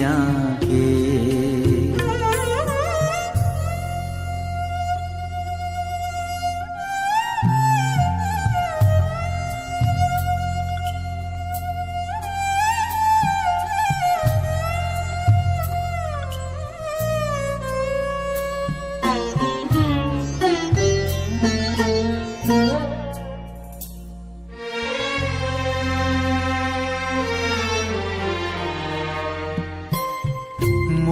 ছবি